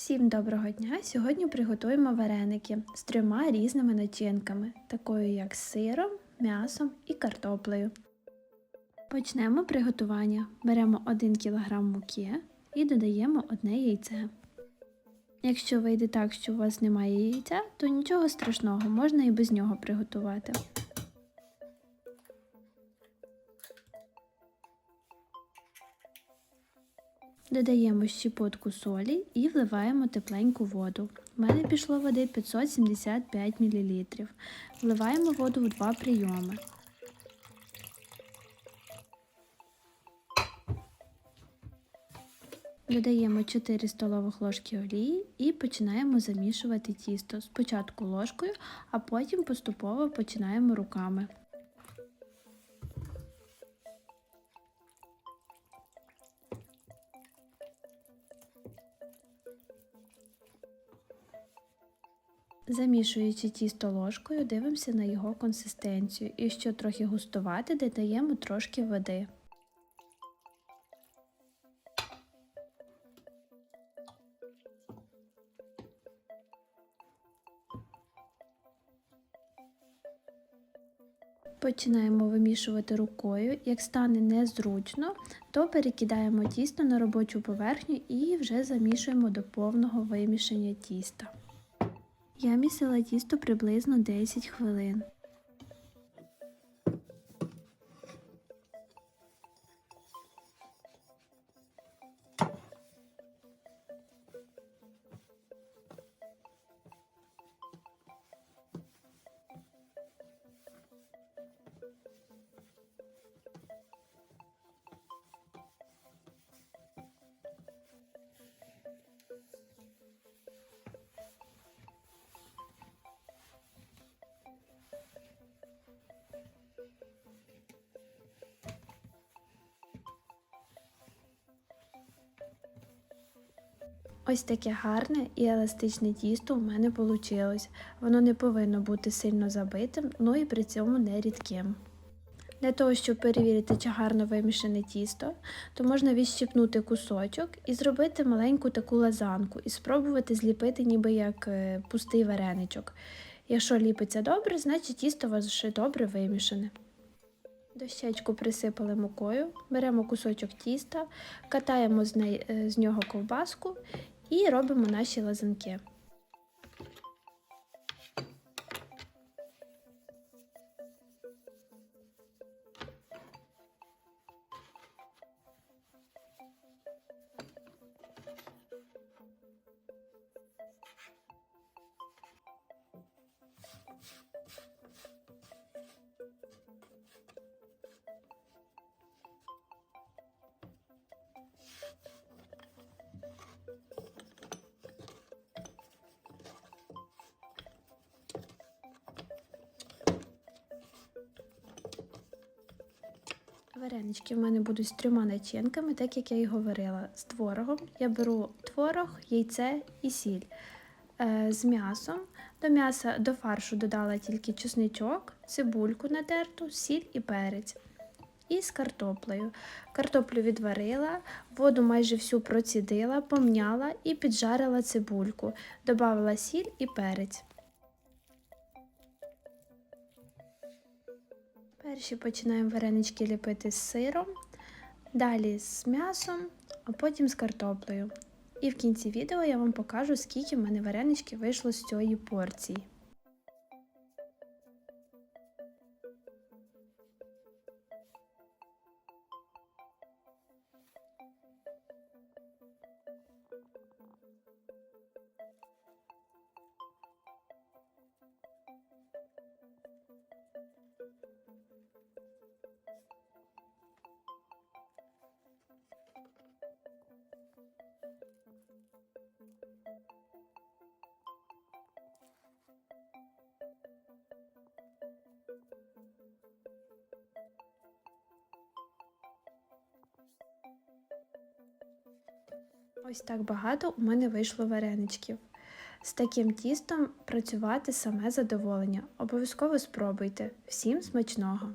Всім доброго дня! Сьогодні приготуємо вареники з трьома різними начинками, такою як сиром, м'ясом і картоплею. Почнемо приготування. Беремо 1 кг муки і додаємо одне яйце. Якщо вийде так, що у вас немає яйця, то нічого страшного, можна і без нього приготувати. Додаємо щепотку солі і вливаємо тепленьку воду. У мене пішло води 575 мл. Вливаємо воду у два прийоми. Додаємо 4 столових ложки олії і починаємо замішувати тісто. Спочатку ложкою, а потім поступово починаємо руками. Замішуючи тісто ложкою, дивимося на його консистенцію. І що трохи густувати, додаємо трошки води. Починаємо вимішувати рукою. Як стане незручно, то перекидаємо тісто на робочу поверхню і вже замішуємо до повного вимішання тіста. Я місила тісто приблизно 10 хвилин. Ось таке гарне і еластичне тісто у мене вийшло. Воно не повинно бути сильно забитим, ну і при цьому не рідким. Для того, щоб перевірити, чи гарно вимішане тісто, то можна відщипнути кусочок і зробити маленьку таку лазанку і спробувати зліпити ніби як е, пустий вареничок. Якщо ліпиться добре, значить тісто у добре вимішане. Дощечку присипали мукою, беремо кусочок тіста, катаємо з, неї, е, з нього ковбаску і робимо наші лазанки. Варенички в мене будуть з трьома начинками, так як я і говорила. З творогом я беру творог, яйце і сіль. Е, з м'ясом. До м'яса до фаршу додала тільки чесничок, цибульку натерту, сіль і перець. І з картоплею. Картоплю відварила, воду майже всю процідила, помняла і піджарила цибульку, Добавила сіль і перець. Перші починаємо варенички ліпити з сиром, далі з м'ясом, а потім з картоплею. І в кінці відео я вам покажу, скільки в мене варенички вийшло з цієї порції. Ось так багато у мене вийшло вареничків. З таким тістом працювати саме задоволення. Обов'язково спробуйте. Всім смачного!